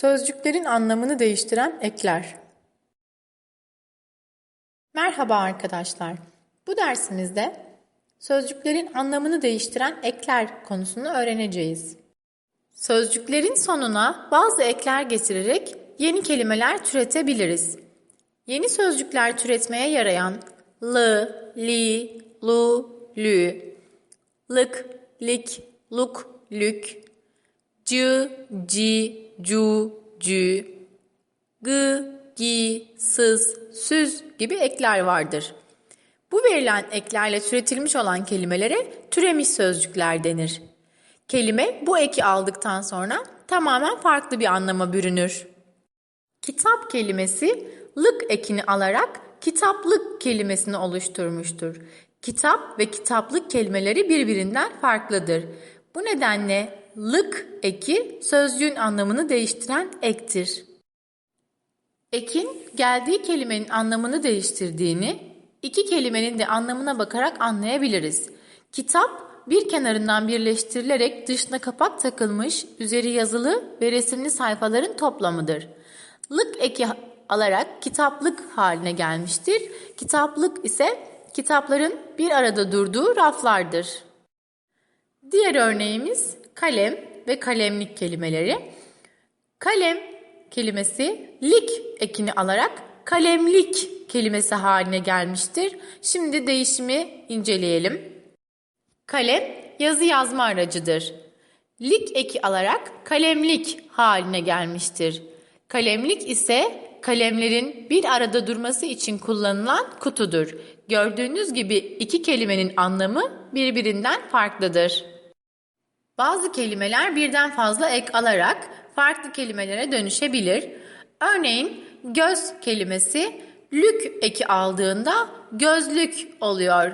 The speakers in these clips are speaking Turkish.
Sözcüklerin anlamını değiştiren ekler. Merhaba arkadaşlar. Bu dersimizde sözcüklerin anlamını değiştiren ekler konusunu öğreneceğiz. Sözcüklerin sonuna bazı ekler getirerek yeni kelimeler türetebiliriz. Yeni sözcükler türetmeye yarayan lı, li, lu, lü, lık, lik, luk, lük, cı, ci, cu, cü, gı, gi, sız, süz gibi ekler vardır. Bu verilen eklerle türetilmiş olan kelimelere türemiş sözcükler denir. Kelime bu eki aldıktan sonra tamamen farklı bir anlama bürünür. Kitap kelimesi lık ekini alarak kitaplık kelimesini oluşturmuştur. Kitap ve kitaplık kelimeleri birbirinden farklıdır. Bu nedenle lık eki sözcüğün anlamını değiştiren ektir. Ekin geldiği kelimenin anlamını değiştirdiğini iki kelimenin de anlamına bakarak anlayabiliriz. Kitap bir kenarından birleştirilerek dışına kapak takılmış, üzeri yazılı ve resimli sayfaların toplamıdır. Lık eki alarak kitaplık haline gelmiştir. Kitaplık ise kitapların bir arada durduğu raflardır. Diğer örneğimiz kalem ve kalemlik kelimeleri. Kalem kelimesi lik ekini alarak kalemlik kelimesi haline gelmiştir. Şimdi değişimi inceleyelim. Kalem yazı yazma aracıdır. Lik eki alarak kalemlik haline gelmiştir. Kalemlik ise kalemlerin bir arada durması için kullanılan kutudur. Gördüğünüz gibi iki kelimenin anlamı birbirinden farklıdır. Bazı kelimeler birden fazla ek alarak farklı kelimelere dönüşebilir. Örneğin göz kelimesi lük eki aldığında gözlük oluyor.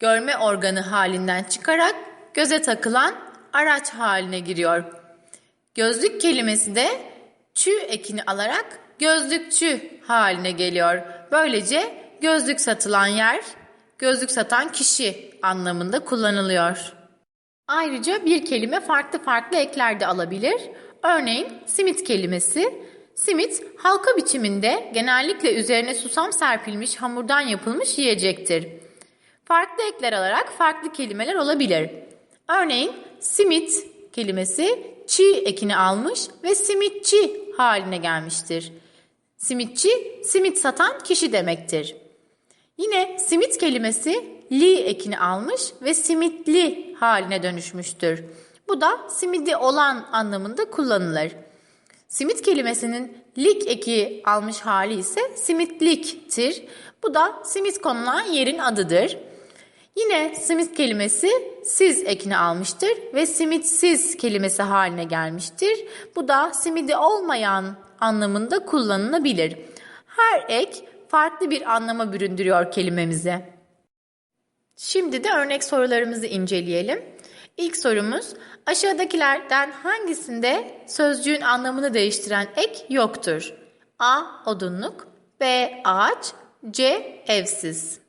Görme organı halinden çıkarak göze takılan araç haline giriyor. Gözlük kelimesi de çü ekini alarak gözlükçü haline geliyor. Böylece gözlük satılan yer, gözlük satan kişi anlamında kullanılıyor. Ayrıca bir kelime farklı farklı ekler de alabilir. Örneğin simit kelimesi. Simit halka biçiminde genellikle üzerine susam serpilmiş hamurdan yapılmış yiyecektir. Farklı ekler alarak farklı kelimeler olabilir. Örneğin simit kelimesi çi ekini almış ve simitçi haline gelmiştir. Simitçi, simit satan kişi demektir. Yine simit kelimesi li ekini almış ve simitli haline dönüşmüştür. Bu da simidi olan anlamında kullanılır. Simit kelimesinin lik eki almış hali ise simitliktir. Bu da simit konulan yerin adıdır. Yine simit kelimesi siz ekini almıştır ve simitsiz kelimesi haline gelmiştir. Bu da simidi olmayan anlamında kullanılabilir. Her ek farklı bir anlama büründürüyor kelimemize. Şimdi de örnek sorularımızı inceleyelim. İlk sorumuz aşağıdakilerden hangisinde sözcüğün anlamını değiştiren ek yoktur? A. Odunluk B. Ağaç C. Evsiz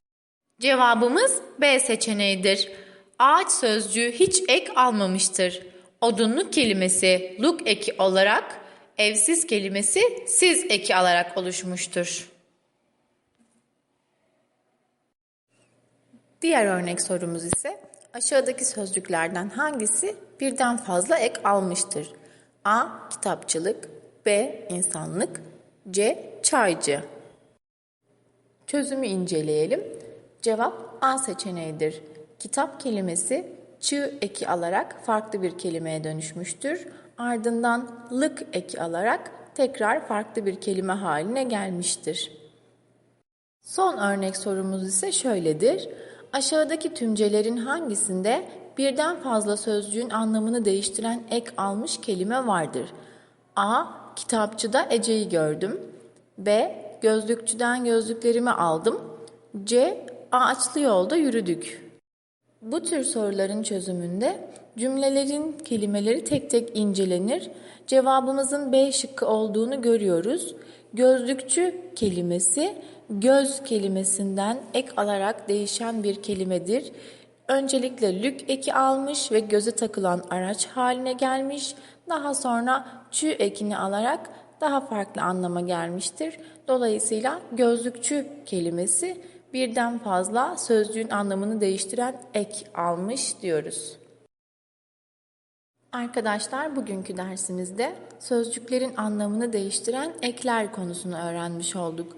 Cevabımız B seçeneğidir. Ağaç sözcüğü hiç ek almamıştır. Odunluk kelimesi luk eki olarak, evsiz kelimesi siz eki alarak oluşmuştur. Diğer örnek sorumuz ise aşağıdaki sözcüklerden hangisi birden fazla ek almıştır? A. Kitapçılık B. insanlık C. Çaycı Çözümü inceleyelim. Cevap A seçeneğidir. Kitap kelimesi çığ eki alarak farklı bir kelimeye dönüşmüştür. Ardından lık eki alarak tekrar farklı bir kelime haline gelmiştir. Son örnek sorumuz ise şöyledir. Aşağıdaki tümcelerin hangisinde birden fazla sözcüğün anlamını değiştiren ek almış kelime vardır? A. Kitapçıda Ece'yi gördüm. B. Gözlükçüden gözlüklerimi aldım. C. Ağaçlı yolda yürüdük. Bu tür soruların çözümünde cümlelerin kelimeleri tek tek incelenir. Cevabımızın B şıkkı olduğunu görüyoruz. Gözlükçü kelimesi göz kelimesinden ek alarak değişen bir kelimedir. Öncelikle lük eki almış ve göze takılan araç haline gelmiş. daha sonra çü ekini alarak daha farklı anlama gelmiştir. Dolayısıyla gözlükçü kelimesi birden fazla sözcüğün anlamını değiştiren ek almış diyoruz. Arkadaşlar bugünkü dersimizde sözcüklerin anlamını değiştiren ekler konusunu öğrenmiş olduk.